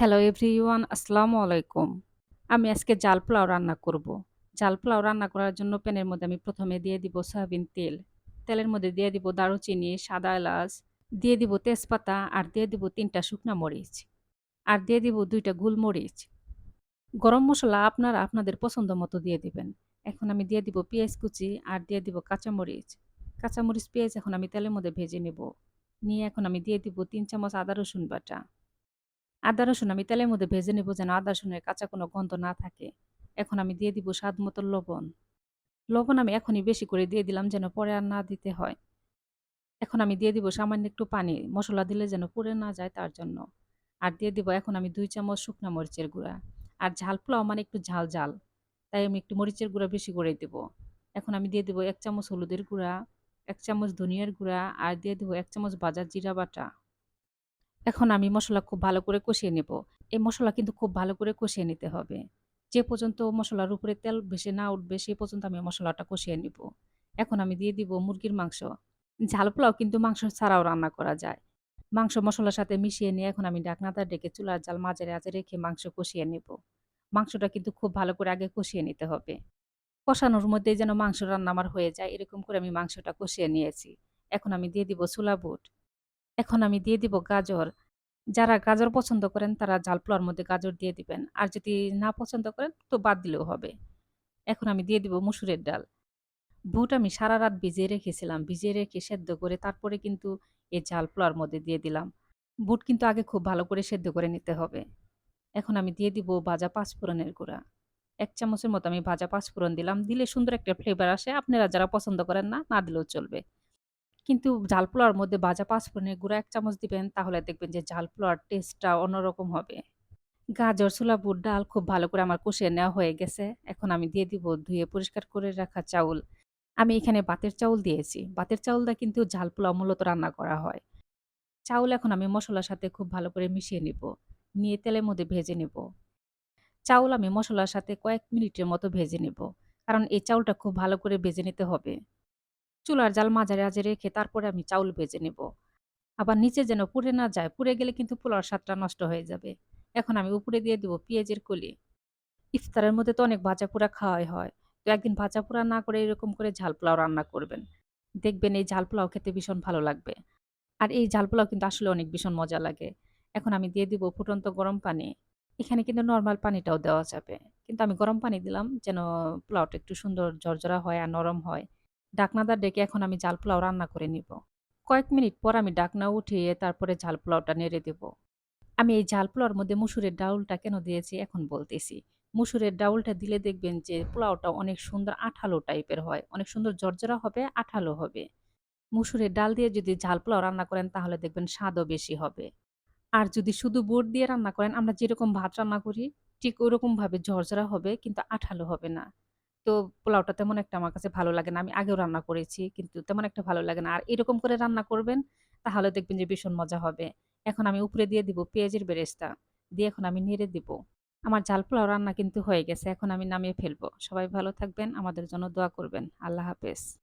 Hello everyone আসসালামু আলাইকুম। আমি আজকে জাল পোলাও রান্না করব। জাল পোলাও রান্না করার জন্য প্যানের মধ্যে আমি প্রথমে দিয়ে দিব সয়াবিন তেল। তেলের মধ্যে দিয়ে দিব দারুচিনি, সাদা এলাচ, দিয়ে দিব তেজপাতা আর দিয়ে দিব ৩ টা শুকনা মরিচ। আর দিয়ে দিব ২ টা গোলমরিচ। গরম মশলা আপনারা আপনাদের পছন্দ মতো দিয়ে দিবেন। এখন আমি দিয়ে দিব পেঁয়াজ কুচি আর দিয়ে দিব কাঁচামরিচ। কাঁচামরিচ, পেঁয়াজ এখন আমি তেলের মধ্যে ভেজে নেব। নিয়ে এখন আমি দিয়ে দিব তিন চামচ আদা রসুন বাটা। আদা রসুন আমি তেলের মধ্যে ভেজে নেব যেন আদা রসুনের কাঁচা কোনো গন্ধ না থাকে। এখন আমি দিয়ে দিব স্বাদ মতো লবণ। লবণ আমি এখনই বেশি করে দিয়ে দিলাম যেন পরে আর না দিতে হয়। এখন আমি দিয়ে দিব সামান্য একটু পানি। মশলা দিলে যেন পুড়ে না যায় তার জন্য। আর দিয়ে দিব এখন আমি দুই চামচ শুকনা মরিচের গুঁড়া। আর ঝাল পোলাও মানে একটু ঝাল, ঝাল। তাই আমি একটু মরিচের গুঁড়া বেশি করে দিব। এখন আমি দিয়ে দিব এক চামচ হলুদের গুঁড়া, এক চামচ ধনিয়ার গুঁড়া আর দিয়ে দিব এক চামচ ভাজা জিরা বাটা। এখন আমি মশলা খুব ভালো করে কষিয়ে নেব। এই মশলা কিন্তু খুব ভালো করে কষিয়ে নিতে হবে। যে পর্যন্ত মশলার উপরে তেল ভেসে না উঠবে, সে পর্যন্ত আমি মশলাটা কষিয়ে নিব। এখন আমি দিয়ে দিব মুরগির মাংস। ঝাল পোলাও কিন্তু মাংস ছাড়াও রান্না করা যায়। মাংস মশলার সাথে মিশিয়ে নিয়ে এখন আমি ঢাকনাটা ডেকে চুলার জাল মাঝারে আঁচে রেখে মাংস কষিয়ে নেব। মাংসটা কিন্তু খুব ভালো করে আগে কষিয়ে নিতে হবে। কষানোর মধ্যেই যেন মাংস রান্না আমার হয়ে যায়, এরকম করে আমি মাংসটা কষিয়ে নিয়েছি। এখন আমি দিয়ে দিব ছোলা বুট। এখন আমি দিয়ে দিব গাজর। যারা গাজর পছন্দ করেন তারা জাল পোলাওর মধ্যে গাজর দিয়ে দিবেন। আর যদি না পছন্দ করেন তো বাদ দিলেও হবে। এখন আমি দিয়ে দিব মসুরের ডাল। বুট আমি সারারাত ভিজিয়ে রেখেছিলাম। ভিজিয়ে রেখে সেদ্ধ করে তারপরে কিন্তু এই জাল পোলাওর মধ্যে দিয়ে দিলাম। বুট কিন্তু আগে খুব ভালো করে সেদ্ধ করে নিতে হবে। এখন আমি দিয়ে দিব ভাজা পাঁচফোড়নের গুঁড়া। এক চামচের মতো আমি ভাজা পাঁচফোড়ন দিলাম। দিলে সুন্দর একটা ফ্লেভার আসে। আপনারা যারা পছন্দ করেন না, না দিলেও চলবে। কিন্তু জাল পোলাওর মধ্যে ভাজা পাঁচফোড়নের গুঁড়া এক চামচ দিবেন তাহলে দেখবেন যে জাল পোলাওর টেস্টটা অন্যরকম হবে। গাজর, ছোলা বুট, ডাল খুব ভালো করে আমার কষিয়ে নেওয়া হয়ে গেছে। এখন আমি দিয়ে দিব ধুয়ে পরিষ্কার করে রাখা চাউল। আমি এখানে বাতের চাউল দিয়েছি। বাতের চাউলটা কিন্তু ঝাল পোলাও মূলত রান্না করা হয়। চাউল এখন আমি মশলার সাথে খুব ভালো করে মিশিয়ে নিব। নিয়ে তেলের মধ্যে ভেজে নেব। চাউল আমি মশলার সাথে কয়েক মিনিটের মতো ভেজে নেব। কারণ এই চাউলটা খুব ভালো করে ভেজে নিতে হবে। চুলার জাল মাঝারে আঁচে রেখে তারপরে আমি চাউল ভেজে নেব। আবার নিচে যেন পুড়ে না যায়। পুড়ে গেলে কিন্তু পোলাওর স্বাদটা নষ্ট হয়ে যাবে। এখন আমি উপরে দিয়ে দিব পেঁয়াজের কলি। ইফতারের মধ্যে তো অনেক ভাজা-পোড়া খাওয়াই হয়। তো একদিন ভাজা-পোড়া না করে এরকম করে ঝাল পোলাও রান্না করবেন। দেখবেন এই ঝাল পোলাও খেতে ভীষণ ভালো লাগবে। আর এই ঝাল পোলাও কিন্তু আসলে অনেক ভীষণ মজা লাগে। এখন আমি দিয়ে দিব ফুটন্ত গরম পানি। এখানে কিন্তু নরমাল পানিটাও দেওয়া যাবে। কিন্তু আমি গরম পানি দিলাম যেন পোলাওটা একটু সুন্দর ঝরঝরা হয় আর নরম হয়। ঢাকনাটা ডেকে এখন আমি জাল পোলাও রান্না করে নিব। কয়েক মিনিট পর আমি ডাকনা উঠিয়ে তারপরে ঝাল পোলাওটা নেড়ে দেব। আমি এই ঝাল পোলাওর মধ্যে মসুরের ডাউলটা কেন দিয়েছি এখন বলতেছি। মসুরের ডাউলটা দিলে দেখবেন যে পোলাওটা অনেক সুন্দর আঠালো টাইপের হয়। অনেক সুন্দর ঝরঝরা হবে, আঠালো হবে। মসুরের ডাল দিয়ে যদি ঝাল পোলাও রান্না করেন তাহলে দেখবেন স্বাদও বেশি হবে। আর যদি শুধু বুট দিয়ে রান্না করেন আমরা যেরকম ভাত রান্না করি ঠিক ওরকমভাবে ঝরঝরা হবে কিন্তু আঠালো হবে না। তো পোলাওটা তেমন একটা আমার কাছে ভালো লাগে না। আমি আগেও রান্না করেছি, কিন্তু তেমন একটা ভালো লাগে না। আর এরকম করে রান্না করবেন, তাহলে দেখবেন যে ভীষণ মজা হবে। এখন আমি উপরে দিয়ে দিব পেঁয়াজের বেরেস্তা। দিয়ে এখন আমি নেড়ে দিব। আমার জাল পোলাও রান্না কিন্তু হয়ে গেছে। এখন আমি নামিয়ে ফেলব। সবাই ভালো থাকবেন। আমাদের জন্য দোয়া করবেন। আল্লাহ হাফেজ।